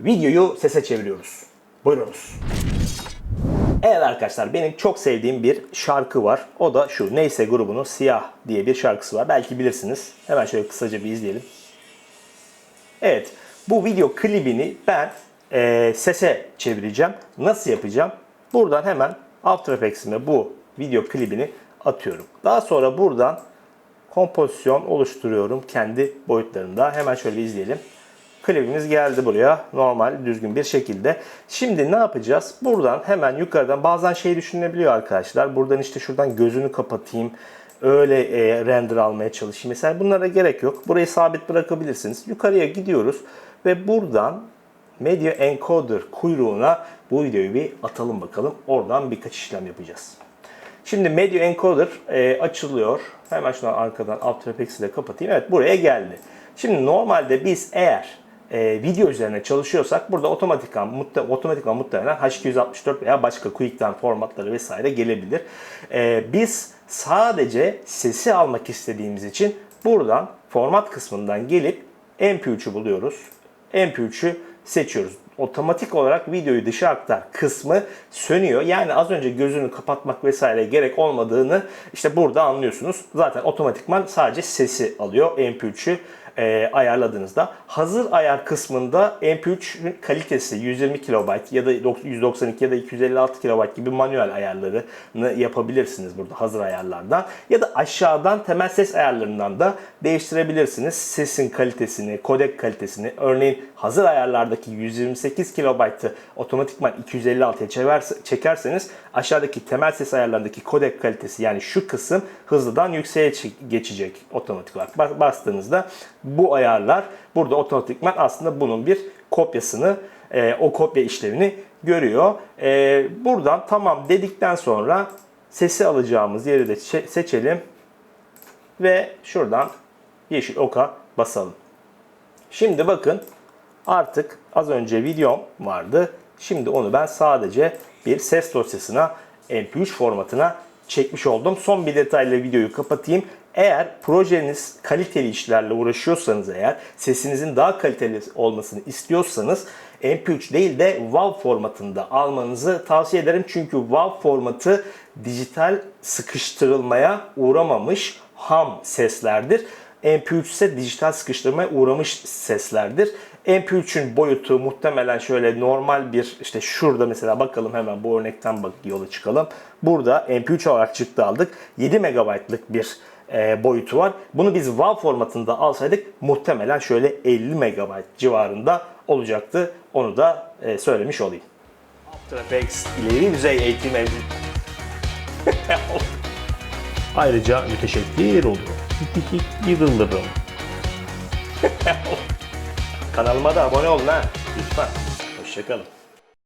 videoyu sese çeviriyoruz. Buyurunuz. Evet arkadaşlar benim çok sevdiğim bir şarkı var. O da şu Neyse grubunun Siyah diye bir şarkısı var. Belki bilirsiniz. Hemen şöyle kısaca bir izleyelim. Evet bu video klibini ben e, sese çevireceğim. Nasıl yapacağım? Buradan hemen After Effects'ime bu video klibini atıyorum. Daha sonra buradan kompozisyon oluşturuyorum kendi boyutlarında. Hemen şöyle izleyelim. Klibimiz geldi buraya normal düzgün bir şekilde. Şimdi ne yapacağız? Buradan hemen yukarıdan bazen şey düşünebiliyor arkadaşlar. Buradan işte şuradan gözünü kapatayım. Öyle e, render almaya çalışayım. Mesela bunlara gerek yok. Burayı sabit bırakabilirsiniz. Yukarıya gidiyoruz ve buradan Media Encoder kuyruğuna bu videoyu bir atalım bakalım. Oradan birkaç işlem yapacağız. Şimdi Media Encoder e, açılıyor. Hemen şunu arkadan After Effects'i de kapatayım. Evet buraya geldi. Şimdi normalde biz eğer e, video üzerine çalışıyorsak burada otomatikman, mutta, otomatikman muhtemelen H264 veya başka QuickTime formatları vesaire gelebilir. E, biz sadece sesi almak istediğimiz için buradan format kısmından gelip MP3'ü buluyoruz. MP3'ü seçiyoruz. Otomatik olarak videoyu dışa aktar kısmı sönüyor. Yani az önce gözünü kapatmak vesaire gerek olmadığını işte burada anlıyorsunuz. Zaten otomatikman sadece sesi alıyor MP3'ü e, ayarladığınızda. Hazır ayar kısmında MP3'ün kalitesi 120 KB ya da 192 ya da 256 KB gibi manuel ayarlarını yapabilirsiniz burada hazır ayarlardan. Ya da aşağıdan temel ses ayarlarından da değiştirebilirsiniz. Sesin kalitesini, kodek kalitesini. Örneğin hazır ayarlardaki 128 KB'ı otomatikman 256'ya çeverse- çekerseniz aşağıdaki temel ses ayarlarındaki kodek kalitesi yani şu kısım hızlıdan yükseğe çe- geçecek otomatik olarak. Bas- Bastığınızda bu ayarlar burada otomatikman aslında bunun bir kopyasını, e, o kopya işlevini görüyor. E, buradan tamam dedikten sonra sesi alacağımız yeri de çe- seçelim ve şuradan yeşil oka basalım. Şimdi bakın artık az önce videom vardı. Şimdi onu ben sadece bir ses dosyasına MP3 formatına çekmiş oldum. Son bir detayla videoyu kapatayım. Eğer projeniz kaliteli işlerle uğraşıyorsanız eğer sesinizin daha kaliteli olmasını istiyorsanız MP3 değil de WAV formatında almanızı tavsiye ederim. Çünkü WAV formatı dijital sıkıştırılmaya uğramamış ham seslerdir. MP3 ise dijital sıkıştırmaya uğramış seslerdir. MP3'ün boyutu muhtemelen şöyle normal bir işte şurada mesela bakalım hemen bu örnekten bak yola çıkalım. Burada MP3 olarak çıktı aldık. 7 MB'lık bir e, boyutu var. Bunu biz WAV formatında alsaydık muhtemelen şöyle 50 MB civarında olacaktı. Onu da e, söylemiş olayım. After Effects ileri düzey eğitim ev- Ayrıca müteşekkir olurum. Yıldırım. Kanalıma da abone olun ha. Lütfen. Hoşçakalın.